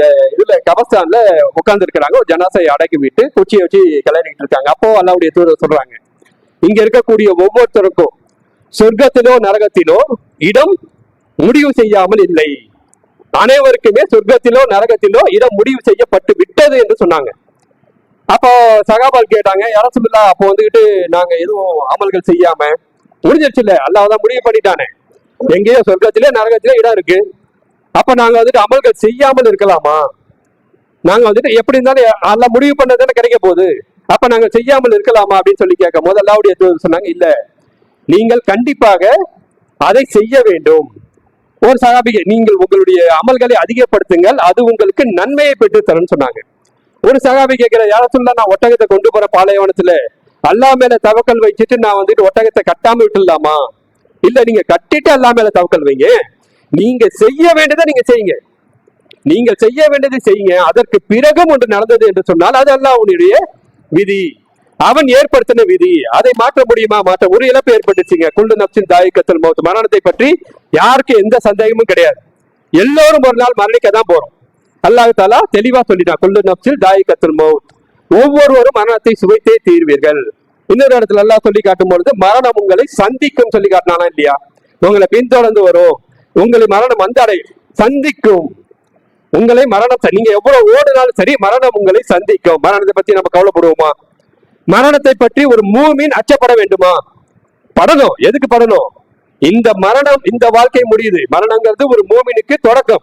ஜ- இதுல கபஸ்தான்ல உட்கார்ந்து இருக்கிறாங்க ஒரு ஜனாசையை அடக்கி விட்டு குச்சியை வச்சு கிளறிட்டு இருக்காங்க. அப்போ அல்லாவுடைய தூதர் சொல்றாங்க. இங்க இருக்கக்கூடிய ஒவ்வொருத்தருக்கும் சொர்க்கத்திலோ நரகத்திலோ இடம் முடிவு செய்யாமல் இல்லை. அனைவருக்குமே சொர்க்கத்திலோ நரகத்திலோ இடம் முடிவு செய்யப்பட்டு விட்டது என்று சொன்னாங்க. அப்போ சகாபால் கேட்டாங்க அரசுல்லா அப்போ வந்துகிட்டு நாங்க எதுவும் அமல்கள் செய்யாம முடிஞ்சிருச்சு இல்ல அல்லாஹ் முடிவு பண்ணிட்டானே. எங்கேயோ சொர்க்கத்திலே நரகத்திலே இடம் இருக்கு. அப்ப நாங்க வந்துட்டு அமல்கள் செய்யாமல் இருக்கலாமா? நாங்க வந்துட்டு எப்படி இருந்தாலும் எல்லாம் முடிவு பண்ணதானே கிடைக்க போகுது. அப்ப நாங்க செய்யாமல் இருக்கலாமா? அப்படின்னு சொல்லி கேட்கும் போது அல்லாவுடைய சொன்னாங்க இல்ல நீங்கள் கண்டிப்பாக அதை செய்ய வேண்டும். ஒரு சகாபிகை நீங்கள் உங்களுடைய அமல்களை அதிகப்படுத்துங்கள் அது உங்களுக்கு நன்மையை பெற்று தரும் சொன்னாங்க. ஒரு சகாபி கேட்கிற யார சொல்ல நான் ஒட்டகத்தை கொண்டு போற பாலைவனத்துல அல்லா மேல தவக்கல் வச்சுட்டு நான் வந்துட்டு ஒட்டகத்தை கட்டாம விட்டுலாமா இல்ல நீங்க கட்டிட்டு அல்லா மேல தவக்கல் வைங்க. நீங்க செய்ய வேண்டியதை நீங்க செய்யுங்க. நீங்கள் செய்ய வேண்டியதை செய்யுங்க. அதற்கு பிறகும் ஒன்று நடந்தது என்று சொன்னால் அது அல்லாஹ்வுடைய விதி. அவன் ஏற்படுத்தின விதி. அதை மாற்ற முடியுமா? மாற்ற ஒரு இழப்பு ஏற்பட்டுச்சுங்க. குண்டு நப்சின் தாயக்கத்தில் மௌத் மரணத்தை பற்றி யாருக்கு எந்த சந்தேகமும் கிடையாது. எல்லோரும் ஒரு நாள் மரணிக்க தான் போறோம். அல்லாஹ் தாலா தெளிவா சொல்லிட்டான். குண்டு நப்சில் தாயக்கத்தில் மௌத் ஒவ்வொருவரும் மரணத்தை சுவைத்தே தீர்வீர்கள். இன்னொரு இடத்துல எல்லாம் சொல்லி காட்டும் பொழுது மரணம் உங்களை சந்திக்கும் சொல்லி காட்டினானா இல்லையா? உங்களை பின்தொடர்ந்து வரும். உங்களை மரணம் வந்தடை சந்திக்கும். உங்களை மரணம் நீங்க எவ்வளவு ஓடினாலும் சரி மரணம் உங்களை சந்திக்கும். மரணத்தை பத்தி நம்ம கவலைப்படுவோமா? மரணத்தை பற்றி ஒரு மூமின் அச்சப்பட வேண்டுமா? படணும். எதுக்கு படணும்? இந்த மரணம் இந்த வாழ்க்கை முடியுது. மரணங்கிறது ஒரு மூமினுக்கு தொடக்கம்.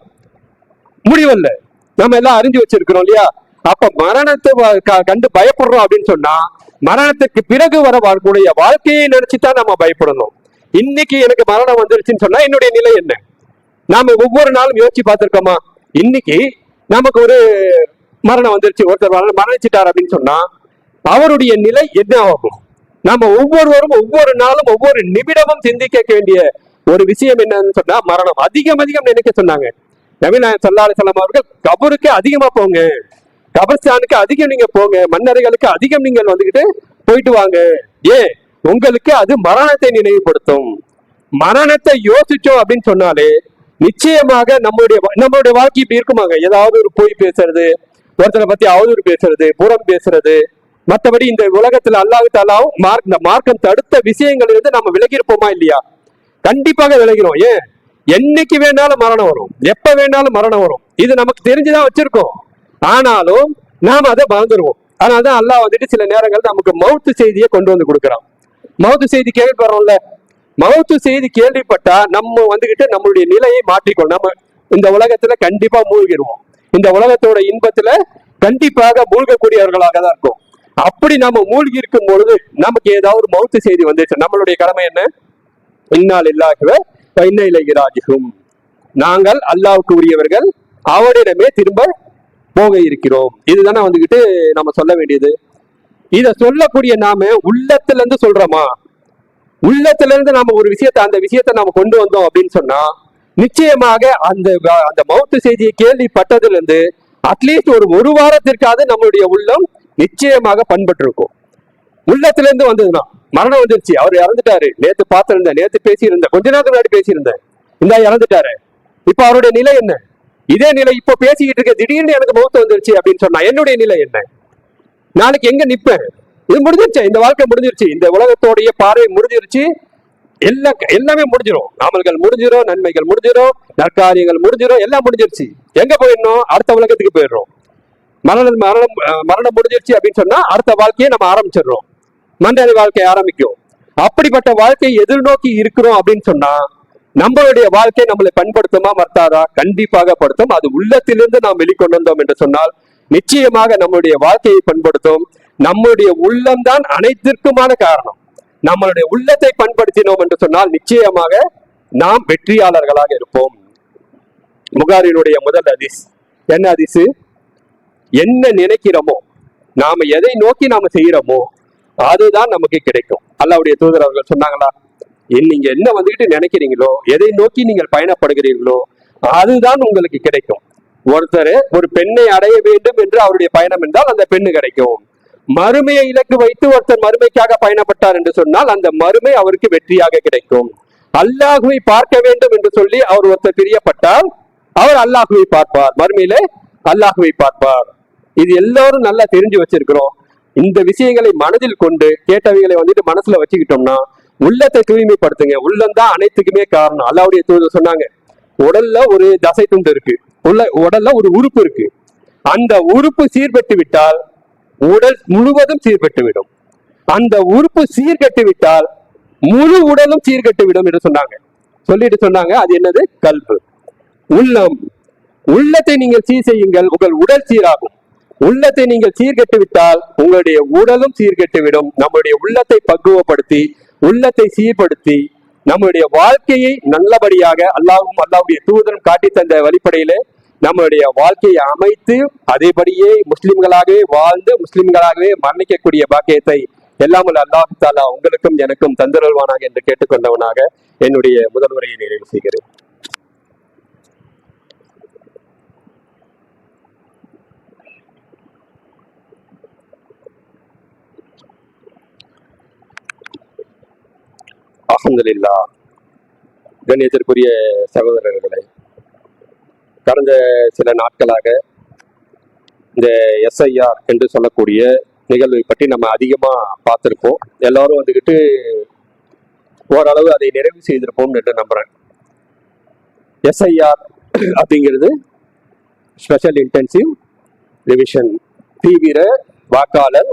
முடிவல்ல. நம்ம எல்லாம் அறிஞ்சு வச்சிருக்கிறோம் இல்லையா? அப்ப மரணத்தை க- கண்டு பயப்படுறோம் அப்படின்னு சொன்னா மரணத்துக்கு பிறகு வர வரக்கூடிய வாழ்க்கையை நினைச்சுதான் நம்ம பயப்படணும். இன்னைக்கு எனக்கு மரணம் வந்துருச்சுன்னு சொன்னா என்னுடைய நிலை என்ன? நாம ஒவ்வொரு நாளும் யோசிச்சு பார்த்திருக்கோமா? இன்னைக்கு நமக்கு ஒரு மரணம் வந்துருச்சு. ஒருத்தர் மரணம் மரணிச்சிட்டார் அப்படின்னு சொன்னா அவருடைய நிலை என்ன ஆகும் நம்ம ஒவ்வொருவரும் ஒவ்வொரு நாளும் ஒவ்வொரு நிமிடமும் சிந்திக்க வேண்டிய ஒரு விஷயம் என்னன்னு சொன்னா மரணம். அதிகம் அதிகம் நினைக்க சொன்னாங்க. நவீனாயன் சல்லாஹ் செல்லம் அவர்கள் கபருக்கு அதிகமா போங்க. கபர்ஸ்தானுக்கு அதிகம் நீங்க போங்க. மன்னரைகளுக்கு அதிகம் நீங்கள் வந்துகிட்டு போயிட்டு வாங்க. ஏன் உங்களுக்கு அது மரணத்தை நினைவுபடுத்தும். மரணத்தை யோசிச்சோம் அப்படின்னு சொன்னாலே நிச்சயமாக நம்மளுடைய நம்மளுடைய வாழ்க்கை இப்படி இருக்குமாங்க. ஏதாவது ஒரு போய் பேசுறது ஒருத்தரை பத்தி அவதூறு பேசுறது புறம் பேசுறது மற்றபடி இந்த உலகத்துல அல்லாஹ் தாலாவும் மார்க் இந்த மார்க்கம் தடுத்த விஷயங்களிலிருந்து நம்ம விலகிருப்போமா இல்லையா? கண்டிப்பாக விலகிறோம். ஏன்? என்னைக்கு வேணாலும் மரணம் வரும். எப்ப வேணாலும் மரணம் வரும். இது நமக்கு தெரிஞ்சுதான் வச்சிருக்கோம். ஆனாலும் நாம் அதை மறந்துடுவோம் அதனாலதான் அல்லாஹ் வந்துட்டு சில நேரங்கள் நமக்கு மவுத்து செய்தியை கொண்டு வந்து கொடுக்குறான். மவுத்து செய்தி கேள்விப்படுறோம்ல? மவுத்து செய்தி கேள்விப்பட்டா நம்ம வந்துகிட்டு நம்மளுடைய நிலையை மாற்றிக்கணும் நம்ம இந்த உலகத்துல கண்டிப்பா மூழ்கிடுவோம் இந்த உலகத்தோட இன்பத்துல கண்டிப்பாக மூழ்கக்கூடியவர்களாக தான் இருக்கும். அப்படி நம்ம மூழ்கி இருக்கும் பொழுது நமக்கு ஏதாவது ஒரு மௌத்து செய்தி வந்துச்சு நம்மளுடைய கடமை என்ன? இன்னால் இல்லாகவே இன்ன நாங்கள் அல்லாவுக்கு உரியவர்கள் அவரிடமே திரும்ப போக இருக்கிறோம். இதுதானே வந்துகிட்டு நம்ம சொல்ல வேண்டியது. இத சொல்லக்கூடிய நாம உள்ளத்துல இருந்து சொல்றோமா? உள்ளத்துல இருந்து நாம ஒரு விஷயத்தை அந்த விஷயத்தை நாம கொண்டு வந்தோம் அப்படின்னு சொன்னா நிச்சயமாக அந்த அந்த மௌத்து செய்தியை கேள்விப்பட்டதுல இருந்து அட்லீஸ்ட் ஒரு ஒரு வாரத்திற்காவது நம்மளுடைய உள்ளம் நிச்சயமாக பண்பட்டிருக்கும். உள்ளத்திலேருந்து வந்ததுன்னா மரணம் வந்துருச்சு. அவர் இறந்துட்டாரு. நேத்து பார்த்திருந்தேன். நேத்து பேசியிருந்தேன். கொஞ்ச நேரத்துக்கு முன்னாடி பேசியிருந்தேன். இந்த இறந்துட்டாரு. இப்ப அவருடைய நிலை என்ன? இதே நிலை இப்போ பேசிக்கிட்டு இருக்க திடீர்னு எனக்கு மௌத்து வந்துருச்சு அப்படின்னு சொன்னா என்னுடைய நிலை என்ன? நாளைக்கு எங்க நிப்பேன்? இது முடிஞ்சிருச்சு? இந்த வாழ்க்கை முடிஞ்சிருச்சு. இந்த உலகத்தோடைய பார்வை முடிஞ்சிருச்சு. எல்லா எல்லாமே முடிஞ்சிடும் நாமல்கள் முடிஞ்சிடும் நன்மைகள் முடிஞ்சிடும் நற்காரியங்கள் முடிஞ்சிடும் எல்லாம் முடிஞ்சிருச்சு. எங்க போயிடணும்? அடுத்த உலகத்துக்கு போயிடுறோம். மரணம் மரணம் மரணம் முடிஞ்சிருச்சு அப்படின்னு சொன்னா அடுத்த வாழ்க்கையை நம்ம ஆரம்பிச்சிடுறோம். மண்டல வாழ்க்கை ஆரம்பிக்கும். அப்படிப்பட்ட வாழ்க்கையை எதிர்நோக்கி இருக்கிறோம் அப்படின்னு சொன்னா நம்மளுடைய வாழ்க்கை நம்மளை பண்படுத்துமா மறுத்தாரா கண்டிப்பாக படுத்தும். அது உள்ளத்திலிருந்து நாம் வெளிக்கொண்டு வந்தோம் என்று சொன்னால் நிச்சயமாக நம்மளுடைய வாழ்க்கையை பண்படுத்தும். நம்முடைய உள்ளம்தான் அனைத்திற்குமான காரணம். நம்மளுடைய உள்ளத்தை பண்படுத்தினோம் என்று சொன்னால் நிச்சயமாக நாம் வெற்றியாளர்களாக இருப்போம். முகாரினுடைய முதல் அதிஸ் என்ன அதிசு என்ன நினைக்கிறோமோ நாம எதை நோக்கி நாம செய்யறோமோ அதுதான் நமக்கு கிடைக்கும். அல்லாவுடைய தூதர் அவர்கள் சொன்னாங்களா நீங்க என்ன வந்துகிட்டு நினைக்கிறீங்களோ எதை நோக்கி நீங்கள் பயணப்படுகிறீர்களோ அதுதான் உங்களுக்கு கிடைக்கும். ஒருத்தர் ஒரு பெண்ணை அடைய வேண்டும் என்று அவருடைய பயணம் என்றால் அந்த பெண்ணு கிடைக்கும். மறுமையை இலக்கு வைத்து ஒருத்தர் மறுமைக்காக பயணப்பட்டார் என்று சொன்னால் அந்த மறுமை அவருக்கு வெற்றியாக கிடைக்கும். அல்லாஹுவை பார்க்க வேண்டும் என்று சொல்லி அவர் ஒருத்தர் பிரியப்பட்டால் அவர் அல்லாஹுவை பார்ப்பார். மறுமையிலே அல்லாஹுவை பார்ப்பார். இது எல்லாரும் நல்லா தெரிஞ்சு வச்சிருக்கிறோம். இந்த விஷயங்களை மனதில் கொண்டு கேட்டவைகளை வந்துட்டு மனசுல வச்சுக்கிட்டோம்னா உள்ளத்தை தூய்மைப்படுத்துங்க. உள்ளம் தான் அனைத்துக்குமே காரணம். அல்லாவுடைய தூதர் சொன்னாங்க உடல்ல ஒரு தசை துண்டு இருக்கு. உள்ள உடல்ல ஒரு உறுப்பு இருக்கு. அந்த உறுப்பு சீர்பட்டு விட்டால் உடல் முழுவதும் சீர்பட்டு விடும். அந்த உறுப்பு சீர்கட்டு விட்டால் முழு உடலும் சீர்கட்டு விடும் என்று சொன்னாங்க. சொல்லிட்டு சொன்னாங்க அது என்னது? கல்பு. உள்ளம். உள்ளத்தை நீங்கள் சீர் செய்யுங்கள். உங்கள் உடல் சீராகும். உள்ளத்தை நீங்கள் சீர்கெட்டு விட்டால் உங்களுடைய உடலும் சீர்கெட்டு விடும் நம்முடைய உள்ளத்தை பக்குவப்படுத்தி உள்ளத்தை சீர்படுத்தி நம்முடைய வாழ்க்கையை நல்லபடியாக அல்லாவும் அல்லாஹ்வுடைய தூதரும் காட்டி தந்த வழிப்படையிலே நம்மளுடைய வாழ்க்கையை அமைத்து அதேபடியே முஸ்லிம்களாகவே வாழ்ந்து முஸ்லிம்களாகவே மரணிக்கக்கூடிய பாக்கியத்தை எல்லாம் வல்ல அல்லாஹ் தாலா உங்களுக்கும் எனக்கும் தந்தருள்வானாக என்று கேட்டுக்கொண்டவனாக என்னுடைய முதல் உரையை நிறைவு செய்கிறேன். அல்ஹம்துலில்லா கண்ணியத்திற்குரிய சகோதரர்களே கடந்த சில நாட்களாக இந்த எஸ்ஐஆர் என்று சொல்லக்கூடிய நிகழ்வை பற்றி நம்ம அதிகமா பார்த்திருப்போம். எல்லாரும் வந்துகிட்டு ஓரளவு அதை நிறைவு செய்திருப்போம் என்று நம்புறேன். எஸ்ஐஆர் அப்படிங்கிறது ஸ்பெஷல் இன்டென்சிவ் ரிவிஷன் தீவிர வாக்காளர்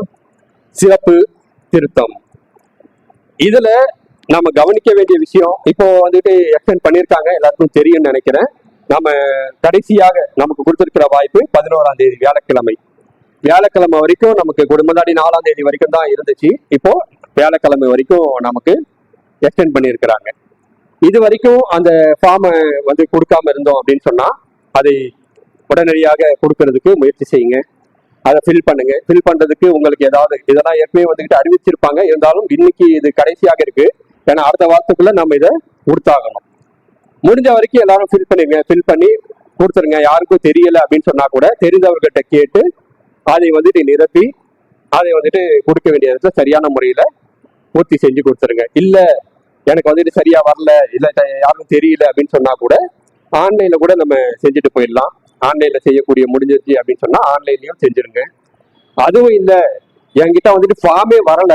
சிறப்பு திருத்தம். இதுல நம்ம கவனிக்க வேண்டிய விஷயம் இப்போ வந்துட்டு எக்ஸ்டென்ட் பண்ணியிருக்காங்க எல்லாருக்கும் தெரியும்னு நினைக்கிறேன். நம்ம கடைசியாக நமக்கு கொடுத்திருக்கிற வாய்ப்பு பதினோராம் தேதி வியாழக்கிழமை. வியாழக்கிழமை வரைக்கும் நமக்கு குடும்பத்தாடி நாலாம் தேதி வரைக்கும் தான் இருந்துச்சு. இப்போ வியாழக்கிழமை வரைக்கும் நமக்கு எக்ஸ்டென்ட் பண்ணியிருக்கிறாங்க. இது வரைக்கும் அந்த ஃபார்மை வந்து கொடுக்காம இருந்தோம் அப்படின்னு சொன்னா அதை உடனடியாக கொடுக்கறதுக்கு முயற்சி செய்யுங்க. அதை ஃபில் பண்ணுங்க. ஃபில் பண்றதுக்கு உங்களுக்கு ஏதாவது இதெல்லாம் ஏற்கனவே வந்துகிட்டு அறிவிச்சிருப்பாங்க. இருந்தாலும் இன்னைக்கு இது கடைசியாக இருக்கு. ஏன்னா அடுத்த வாரத்துக்குள்ள நம்ம இதை கொடுத்தாகணும் முடிஞ்ச வரைக்கும் எல்லாரும் ஃபில் பண்ணிருங்க ஃபில் பண்ணி கொடுத்துருங்க. யாருக்கும் தெரியல அப்படின்னு சொன்னா கூட தெரிந்தவர்கிட்ட கேட்டு அதை வந்துட்டு நிரப்பி அதை வந்துட்டு கொடுக்க வேண்டிய இடத்துல சரியான முறையில பூர்த்தி செஞ்சு கொடுத்துருங்க. இல்ல எனக்கு வந்துட்டு சரியா வரல இல்ல யாருக்கும் தெரியல அப்படின்னு சொன்னா கூட ஆன்லைன்ல கூட நம்ம செஞ்சுட்டு போயிடலாம். ஆன்லைன்ல செய்யக்கூடிய முடிஞ்சிருச்சு அப்படின்னு சொன்னா ஆன்லைன்லயும் செஞ்சிருங்க. அதுவும் இல்ல என்கிட்ட வந்துட்டு ஃபார்மே வரல.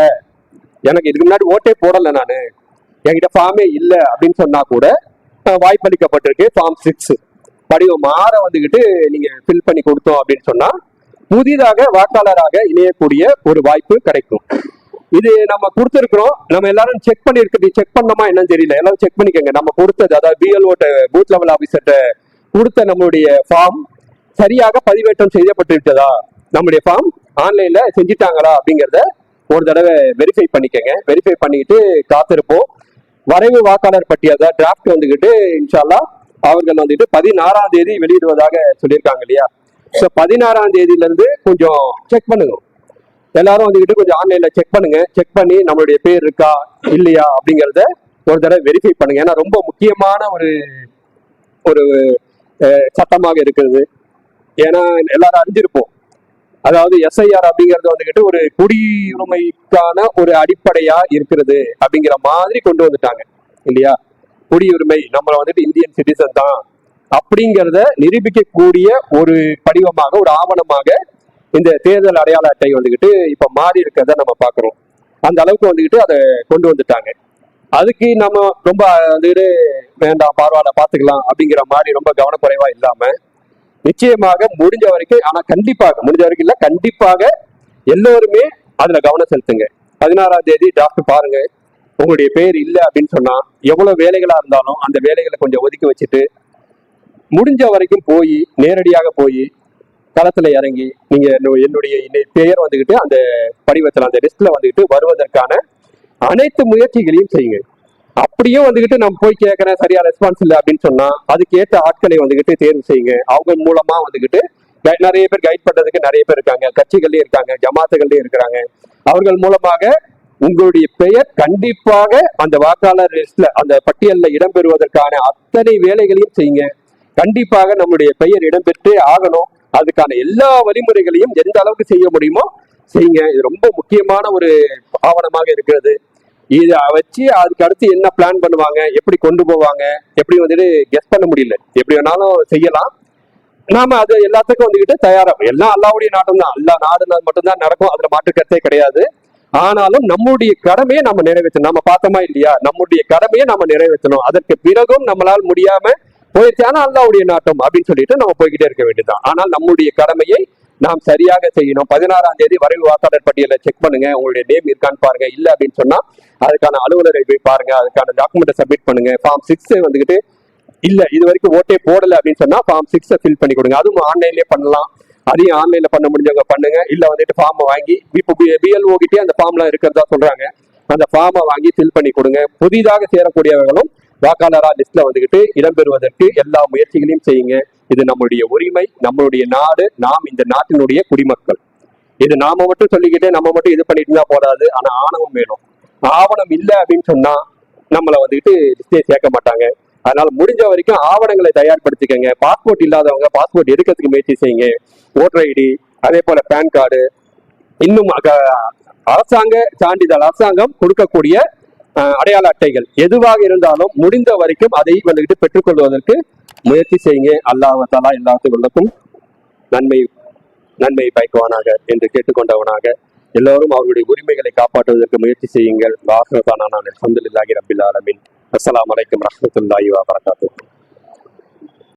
எனக்கு இதுக்கு முன்னாடி ஓட்டே போடலை நான். என்கிட்ட ஃபார்மே இல்லை அப்படின்னு சொன்னா கூட வாய்ப்பளிக்கப்பட்டிருக்கு ஃபார்ம் சிக்ஸ் படிவம் மாற வந்துக்கிட்டு நீங்க ஃபில் பண்ணி கொடுத்தோம் அப்படின்னு சொன்னா புதிதாக வாக்காளராக இணையக்கூடிய ஒரு வாய்ப்பு கிடைக்கும். இது நம்ம கொடுத்துருக்குறோம். நம்ம எல்லாரும் செக் பண்ணிருக்கிறது செக் பண்ணோமா என்னன்னு தெரியல. எல்லாரும் செக் பண்ணிக்கோங்க. நம்ம கொடுத்தது அதாவது பிஎல்ஓட்ட பூத் லெவல் ஆஃபீஸர்கிட்ட கொடுத்த நம்மளுடைய ஃபார்ம் சரியாக பதிவேற்றம் செய்யப்பட்டிருக்கிறதா நம்முடைய ஃபார்ம் ஆன்லைன்ல செஞ்சுட்டாங்களா அப்படிங்கிறத ஒரு தடவை வெரிஃபை பண்ணிக்கங்க. வெரிஃபை பண்ணிட்டு காத்திருப்போம். வரைவு வாக்காளர் பட்டியல் டிராஃப்ட் வந்துகிட்டு இன்ஷால்லா அவர்கள் வந்துட்டு பதினாறாம் தேதி வெளியிடுவதாக சொல்லியிருக்காங்க இல்லையா? ஸோ பதினாறாம் தேதியில இருந்து கொஞ்சம் செக் பண்ணுங்க. எல்லாரும் வந்துகிட்டு கொஞ்சம் ஆன்லைன்ல செக் பண்ணுங்க. செக் பண்ணி நம்மளுடைய பேர் இருக்கா இல்லையா அப்படிங்கறத ஒரு தடவை வெரிஃபை பண்ணுங்க. ஏன்னா ரொம்ப முக்கியமான ஒரு ஒரு சட்டமாக இருக்கிறது. ஏன்னா எல்லாரும் அறிஞ்சிருப்போம். அதாவது எஸ்ஐஆர் அப்படிங்கிறது வந்துகிட்டு ஒரு குடியுரிமைக்கான ஒரு அடிப்படையா இருக்கிறது அப்படிங்கிற மாதிரி கொண்டு வந்துட்டாங்க. இல்லையா? குடியுரிமை நம்மளை வந்துட்டு இந்தியன் சிட்டிசன் தான் அப்படிங்கிறத நிரூபிக்கக்கூடிய ஒரு படிவமாக ஒரு ஆவணமாக இந்த தேர்தல் அடையாள அட்டை வந்துகிட்டு இப்ப மாறி இருக்கிறத நம்ம பாக்குறோம் அந்த அளவுக்கு வந்துகிட்டு அதை கொண்டு வந்துட்டாங்க. அதுக்கு நம்ம ரொம்ப வந்துட்டு வேண்டாம் பரவாயில்ல பாத்துக்கலாம் அப்படிங்கிற மாதிரி ரொம்ப கவனக்குறைவா இல்லாம நிச்சயமாக முடிஞ்ச வரைக்கும் ஆனா கண்டிப்பாக முடிஞ்ச வரைக்கும் இல்ல கண்டிப்பாக எல்லோருமே அதுல கவனம் செலுத்துங்க. பதினாறாம் தேதி டாக்டர் பாருங்க. உங்களுடைய பேர் இல்லை அப்படின்னு சொன்னா எவ்வளவு வேலைகளா இருந்தாலும் அந்த வேலைகளை கொஞ்சம் ஒதுக்கி வச்சுட்டு முடிஞ்ச வரைக்கும் போய் நேரடியாக போய் களத்துல இறங்கி நீங்க என்னுடைய- என்னுடைய பெயர் வந்துகிட்டு அந்த படிவத்தில் அந்த லிஸ்ட்ல வந்துகிட்டு வருவதற்கான அனைத்து முயற்சிகளையும் செய்யுங்க. அப்படியும் வந்துகிட்டு நம்ம போய் கேட்கறேன் சரியா ரெஸ்பான்ஸ் இல்லை அப்படின்னு சொன்னா அதுக்கேற்ற ஆட்களை வந்துகிட்டு தேர்வு செய்யுங்க. அவங்க மூலமா வந்துகிட்டு நிறைய பேர் கைட் பண்றதுக்கு நிறைய பேர் இருக்காங்க. கட்சிகள்லயும் இருக்காங்க ஜமாத்துகள்லயும் இருக்கிறாங்க அவர்கள் மூலமாக உங்களுடைய பெயர் கண்டிப்பாக அந்த வாக்காளர் லிஸ்ட்ல அந்த பட்டியலில் இடம்பெறுவதற்கான அத்தனை வேலைகளையும் செய்யுங்க. கண்டிப்பாக நம்முடைய பெயர் இடம்பெற்றே ஆகணும். அதுக்கான எல்லா வழிமுறைகளையும் எந்த அளவுக்கு செய்ய முடியுமோ செய்யுங்க. இது ரொம்ப முக்கியமான ஒரு ஆவணமாக இருக்கிறது. இதை வச்சு அதுக்கு அடுத்து என்ன பிளான் பண்ணுவாங்க? எப்படி கொண்டு போவாங்க? எப்படி வந்துட்டு கெஸ் பண்ண முடியல. எப்படி வேணாலும் செய்யலாம். நாம அது எல்லாத்துக்கும் வந்துகிட்டு தயாரா எல்லாம் அல்லாவுடைய நாட்டம் தான். அல்லா நாடு மட்டும்தான் நடக்கும். அதுல மாற்று கருத்தே கிடையாது. ஆனாலும் நம்முடைய கடமையை நம்ம நிறைவேற்றணும். நம்ம பார்த்தோமா இல்லையா? நம்முடைய கடமையை நம்ம நிறைவேற்றணும். அதற்கு பிறகும் நம்மளால் முடியாம போயிடுச்சு. ஆனா அல்லாவுடைய நாட்டம் அப்படின்னு சொல்லிட்டு நம்ம போய்கிட்டே இருக்க வேண்டியதுதான். ஆனால் நம்முடைய கடமையை நாம் சரியாக செய்யணும். பதினாறாம் தேதி வரைவு வாக்காளர் பட்டியலை செக் பண்ணுங்க. உங்களுடைய நேம் இருக்கான்னு பாருங்க. இல்ல அப்படின்னு சொன்னா அதுக்கான அலுவலரை போய் பாருங்க. அதுக்கான டாக்குமெண்ட்டை சப்மிட் பண்ணுங்க. ஃபார்ம் சிக்ஸ் வந்துட்டு இல்ல இது வரைக்கும் ஓட்டே போடல அப்படின்னு சொன்னா ஃபார்ம் சிக்ஸை ஃபில் பண்ணி கொடுங்க. அதுவும் ஆன்லைன்லயே பண்ணலாம். அதையும் ஆன்லைன்ல பண்ண முடிஞ்சவங்க பண்ணுங்க. இல்ல வந்துட்டு ஃபார்மை வாங்கி இப்போ பிஎல்ஓ கிட்டே அந்த ஃபார்ம்லாம் இருக்கிறதா சொல்றாங்க. அந்த ஃபார்மை வாங்கி ஃபில் பண்ணி கொடுங்க. புதிதாக சேரக்கூடியவர்களும் வாக்காளரா லிஸ்ட்ல வந்துகிட்டு இடம்பெறுவதற்கு எல்லா முயற்சிகளையும் செய்யுங்க. இது நம்மளுடைய உரிமை நம்மளுடைய நாடு நாம் இந்த நாட்டினுடைய குடிமக்கள். இது நாம மட்டும் சொல்லிக்கிட்டு நம்ம மட்டும் இது பண்ணிட்டு இருந்தா போதாது ஆனா ஆணவம் வேணும். ஆவணம் இல்லை அப்படின்னு சொன்னா நம்மளை வந்துட்டு லிஸ்டே சேர்க்க மாட்டாங்க. அதனால முடிஞ்ச வரைக்கும் ஆவணங்களை தயார்படுத்திக்கங்க. பாஸ்போர்ட் இல்லாதவங்க பாஸ்போர்ட் எடுக்கிறதுக்கு முயற்சி செய்யுங்க. ஓட்டர் ஐடி அதே போல பேன் கார்டு இன்னும் அரசாங்க சான்றிதழ் அரசாங்கம் கொடுக்கக்கூடிய அடையாள அட்டைகள். எதுவாக இருந்தாலும் முடிந்த வரைக்கும் அதை வந்துகிட்டு பெற்றுக்கொள்வதற்கு முயற்சி செய்யுங்க. அல்லாஹாலா எல்லாத்துக்கும் நன்மை நன்மை பயக்குவானாக என்று கேட்டுக்கொண்டவனாக. எல்லோரும் அவருடைய உரிமைகளை காப்பாற்றுவதற்கு முயற்சி செய்யுங்கள். வாசனதான நான் அல்ஹம்துலில்லாஹி ரப்பில் ஆலமீன். அஸ்ஸலாமு அலைக்கும் ரஹ்மத்துல்லாஹி